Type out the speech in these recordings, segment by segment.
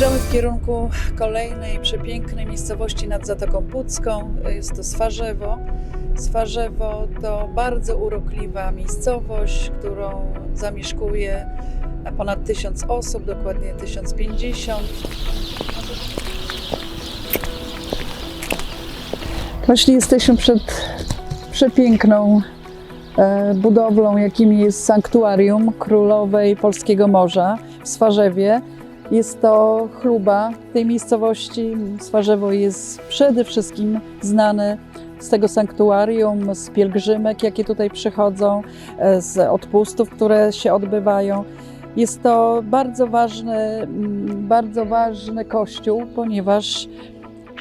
Zmierzamy w kierunku kolejnej przepięknej miejscowości nad Zatoką Pucką. Jest to Swarzewo. Swarzewo to bardzo urokliwa miejscowość, którą zamieszkuje ponad tysiąc osób, dokładnie 1050. Właśnie jesteśmy przed przepiękną e, budowlą, jakim jest Sanktuarium Królowej Polskiego Morza w Swarzewie. Jest to chluba tej miejscowości. Swarzewo jest przede wszystkim znane z tego sanktuarium, z pielgrzymek, jakie tutaj przychodzą, e, z odpustów, które się odbywają. Jest to bardzo ważny, mm, bardzo ważny kościół, ponieważ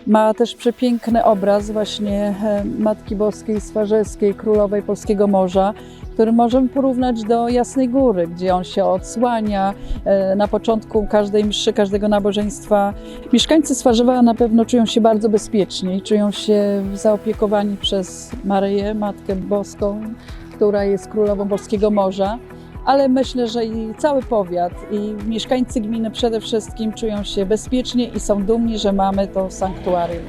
ma też przepiękny obraz właśnie e, Matki Boskiej Swarzeskiej, Królowej Polskiego Morza, który możemy porównać do Jasnej Góry, gdzie on się odsłania e, na początku każdej mszy, każdego nabożeństwa. Mieszkańcy Swarzewa na pewno czują się bardzo bezpiecznie i czują się zaopiekowani przez Maryję, Matkę Boską, która jest Królową Polskiego Morza. Ale myślę, że i cały powiat, i mieszkańcy gminy przede wszystkim czują się bezpiecznie i są dumni, że mamy to sanktuarium.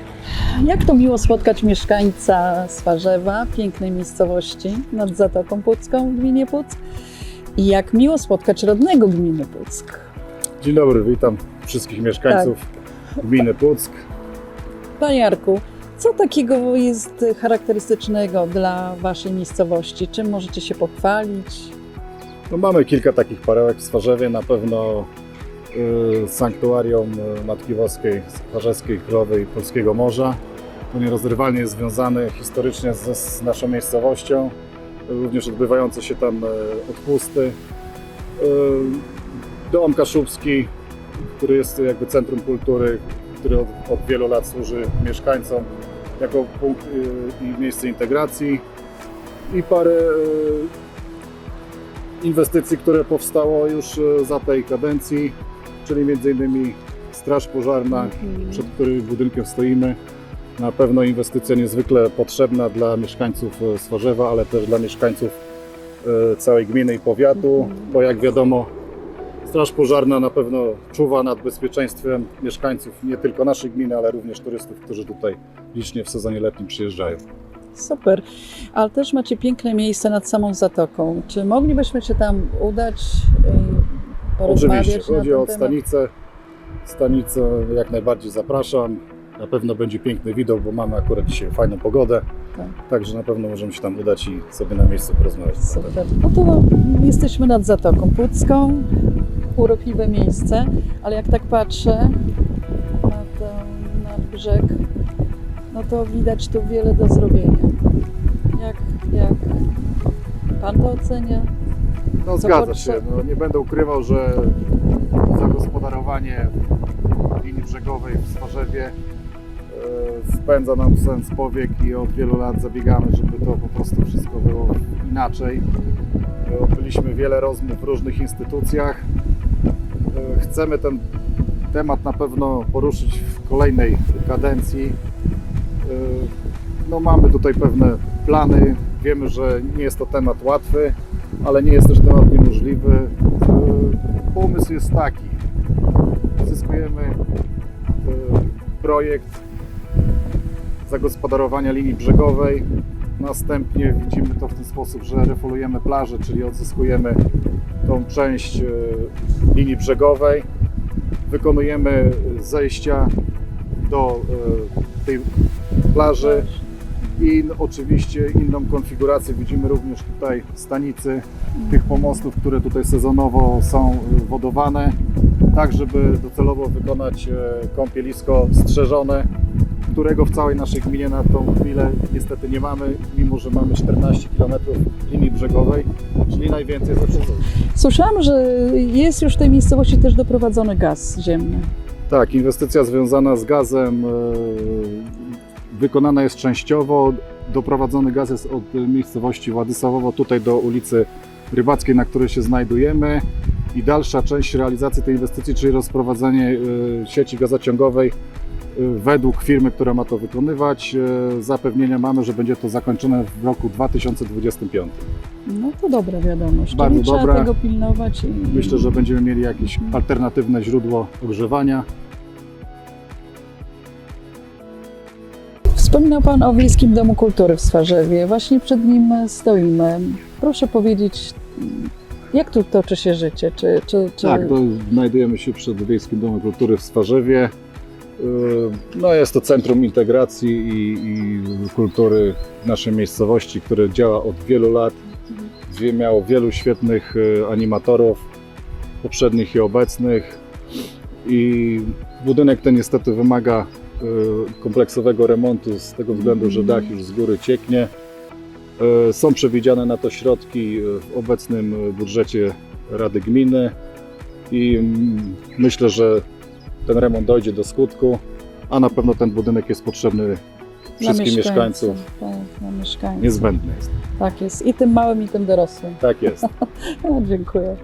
Jak to miło spotkać mieszkańca Swarzewa, pięknej miejscowości nad Zatoką Pucką w gminie Puck. I jak miło spotkać rodnego gminy Puck. Dzień dobry, witam wszystkich mieszkańców gminy Puck. Panie Jarku, co takiego jest charakterystycznego dla Waszej miejscowości? Czym możecie się pochwalić? No, mamy kilka takich perełek w Swarzewie, na pewno y, sanktuarium y, Matki Boskiej Swarzeskiej Królowej Polskiego Morza. To nierozerwalnie jest związane historycznie ze, z naszą miejscowością, również odbywające się tam y, odpusty. Y, Dom Kaszubski, który jest jakby centrum kultury, który od, od wielu lat służy mieszkańcom jako punkt y, i miejsce integracji i parę y, inwestycji, które powstało już y, za tej kadencji, czyli m.in. Straż Pożarna, przed którym budynkiem stoimy. Na pewno inwestycja niezwykle potrzebna dla mieszkańców y, Swarzewa, ale też dla mieszkańców y, całej gminy i powiatu, bo jak wiadomo Straż Pożarna na pewno czuwa nad bezpieczeństwem mieszkańców nie tylko naszej gminy, ale również turystów, którzy tutaj licznie w sezonie letnim przyjeżdżają. Super, ale też macie piękne miejsce nad samą zatoką. Czy moglibyśmy się tam udać, y, porozmawiać Oczywiście, na chodzi o temat? stanicę. Stanicę jak najbardziej zapraszam. Na pewno będzie piękny widok, bo mamy akurat dzisiaj fajną pogodę. Tak. Także na pewno możemy się tam udać i sobie na miejscu porozmawiać. Super. No to jesteśmy nad Zatoką Pucką, urokliwe miejsce, ale jak tak patrzę na, ten, na brzeg, no to widać tu wiele do zrobienia. Jak, jak Pan to ocenia? No Co zgadza się. No, nie będę ukrywał, że zagospodarowanie linii brzegowej w Swarzewie e, wpędza nam sens powiek i od wielu lat zabiegamy, żeby to po prostu wszystko było inaczej. E, Odbyliśmy wiele rozmów w różnych instytucjach. E, Chcemy ten temat na pewno poruszyć w kolejnej kadencji. E, No, mamy tutaj pewne plany. Wiemy, że nie jest to temat łatwy, ale nie jest też temat niemożliwy. E, Pomysł jest taki. Zyskujemy e, projekt zagospodarowania linii brzegowej. Następnie widzimy to w ten sposób, że refulujemy plażę, czyli odzyskujemy tą część linii brzegowej. Wykonujemy zejścia do tej plaży i oczywiście inną konfigurację widzimy również tutaj stanicy tych pomostów, które tutaj sezonowo są y, wodowane, tak żeby docelowo wykonać e, kąpielisko strzeżone, którego w całej naszej gminie na tą chwilę niestety nie mamy, mimo że mamy 14 km linii brzegowej, czyli najwięcej ze wszystkich. Słyszałam, że jest już w tej miejscowości też doprowadzony gaz ziemny. Tak, inwestycja związana z gazem e, wykonana jest częściowo. Doprowadzony gaz jest od miejscowości Władysławowo tutaj do ulicy Rybackiej, na której się znajdujemy. I dalsza część realizacji tej inwestycji, czyli rozprowadzenie e, sieci gazociągowej, według firmy, która ma to wykonywać, e, zapewnienia mamy, że będzie to zakończone w roku 2025. No to dobra wiadomość. Bardzo Czyli trzeba dobra. tego pilnować. I... Myślę, że będziemy mieli jakieś alternatywne źródło ogrzewania. Wspominał Pan o Wiejskim Domu Kultury w Swarzewie. Właśnie przed nim stoimy. Proszę powiedzieć, jak tu toczy się życie? Czy, czy, czy... Tak, to znajdujemy się przed Wiejskim Domem Kultury w Swarzewie. Yy, No jest to centrum integracji i, i kultury naszej miejscowości, które działa od wielu lat. Miało wielu świetnych e, animatorów, poprzednich i obecnych. I budynek ten niestety wymaga kompleksowego remontu z tego względu, że dach już z góry cieknie. E, Są przewidziane na to środki e, w obecnym budżecie Rady Gminy i mm, myślę, że ten remont dojdzie do skutku, a na pewno ten budynek jest potrzebny wszystkim mieszkańcom. Tak, mieszkańców. Niezbędny jest. Tak jest. I tym małym, i tym dorosłym. Tak jest. O, dziękuję.